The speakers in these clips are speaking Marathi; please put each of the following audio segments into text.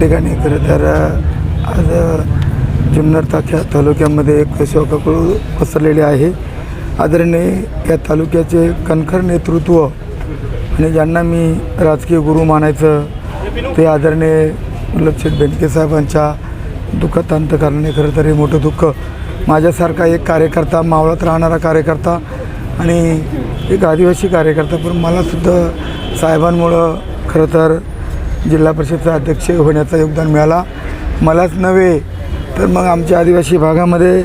ठिकाणी. खरं तर आज जुन्नर ताख्या तालुक्यामध्ये एक शोकाकुळ पसरलेले आहे. आदरणीय या तालुक्याचे कणखर नेतृत्व आणि ज्यांना मी राजकीय गुरु मानायचं ते आदरणीय लक्षित बेनके साहेबांच्या दुःखात अंत करणे खरं तर हे मोठं दुःख. माझ्यासारखा एक कार्यकर्ता मावळात राहणारा कार्यकर्ता आणि एक आदिवासी कार्यकर्ता पण मलासुद्धा साहेबांमुळं खरं तर जिल्हा परिषदचा अध्यक्ष होण्याचं योगदान मिळाला. मलाच नव्हे तर मग आमच्या आदिवासी भागामध्ये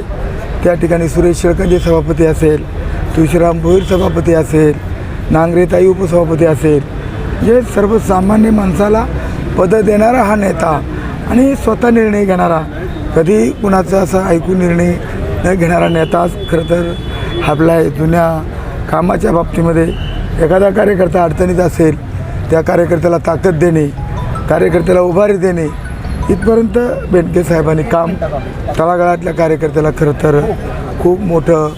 त्या ठिकाणी सुरेश शेळकंजे सभापती असेल तुळशीराम भोईर सभापती असेल नांगरेताई उपसभापती असेल जे सर्वसामान्य माणसाला पदं देणारा हा नेता आणि स्वतः निर्णय घेणारा कधी कुणाचा असा ऐकून निर्णय न घेणारा नेता खरं तर आपला जुन्या कामाच्या बाबतीमध्ये एखादा कार्यकर्ता अडचणीत असेल त्या कार्यकर्त्याला ताकद देणे कार्यकर्त्याला उभारी देणे. इथपर्यंत बेंडके साहेबांनी काम तळागाळातल्या कार्यकर्त्याला खरं तर खूप मोठं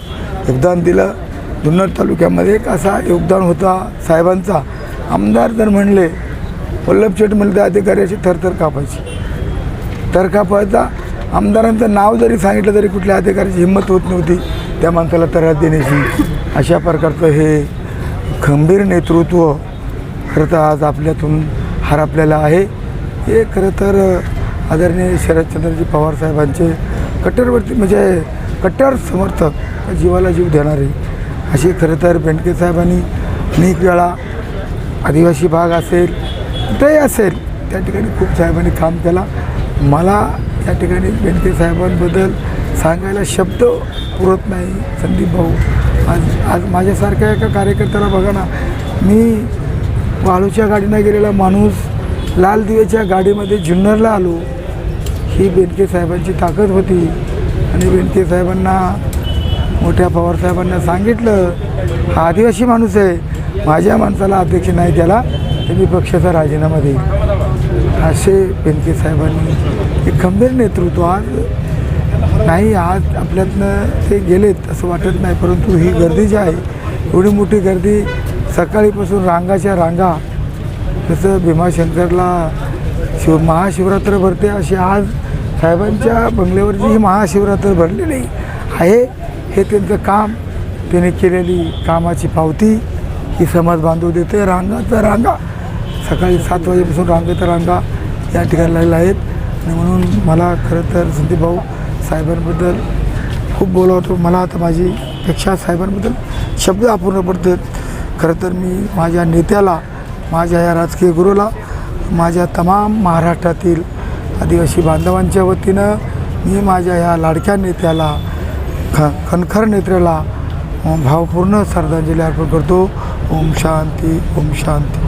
योगदान दिलं. जुन्नर तालुक्यामध्ये एक असा योगदान होता साहेबांचा. आमदार जर म्हणले वल्लभ शेठ म्हणले तर अधिकारी अशी थरथर कापायची. तर कापायचा. आमदारांचं नाव जरी सांगितलं तरी कुठल्या अधिकाऱ्याची हिंमत होत नव्हती. त्या माणसाला तरात देण्याची. अशा प्रकारचं हे खंबीर नेतृत्व खरं तर आज आपल्यातून हरपलेलं आहे. हे खरं तर आदरणीय शरदचंद्रजी पवार साहेबांचे कट्टरवरती म्हणजे कट्टर समर्थक जीवाला जीव देणारे. अशी खरं तर बेंडके साहेबांनी अनेक वेळा आदिवासी भाग असेल कुठेही असेल त्या ठिकाणी खूप साहेबांनी काम केला. मला या ठिकाणी बेंडके साहेबांबद्दल सांगायला शब्द पुरत नाही संदीप भाऊ. आज आज माझ्यासारख्या एका कार्यकर्त्याला बघा ना मी वाळूच्या गाडीनं गेलेला माणूस लाल दिवेच्या गाडीमध्ये जुन्नरला आलो. ही बेनके साहेबांची ताकद होती. आणि बेनके साहेबांना मोठ्या पवारसाहेबांना सांगितलं हा आदिवासी माणूस आहे. माझ्या माणसाला अध्यक्ष नाही त्याला तर मी पक्षाचा राजीनामा देईल असे बेनके साहेबांनी एक खंबीर नेतृत्व आज नाही आज आपल्यातनं ते गेलेत असं वाटत नाही परंतु ही गर्दी जी आहे एवढी मोठी गर्दी सकाळीपासून रांगाच्या रांगा जसं भीमाशंकरला शिव महाशिवरात्र भरते अशी आज साहेबांच्या बंगल्यावरची ही महाशिवरात्र भरलेली आहे. हे त्यांचं काम त्याने केलेली कामाची पावती ही समाज बांधव देते रांगाचा रांगा सकाळी सात वाजेपासून रांगेचा रांगा या ठिकाणी लागलेल्या आहेत. आणि म्हणून मला खरं तर संदीप भाऊ साहेबांबद्दल खूप बोलावतो. मला आता माझी पेक्षा साहेबांबद्दल शब्द अपूर्ण पडतात. खरं तर मी माझ्या नेत्याला माझ्या या राजकीय गुरुला माझ्या तमाम महाराष्ट्रातील आदिवासी बांधवांच्या वतीनं मी माझ्या ह्या लाडक्या नेत्याला ख खनखर नेत्याला भावपूर्ण श्रद्धांजली अर्पण करतो. ओम शांती ओम शांती.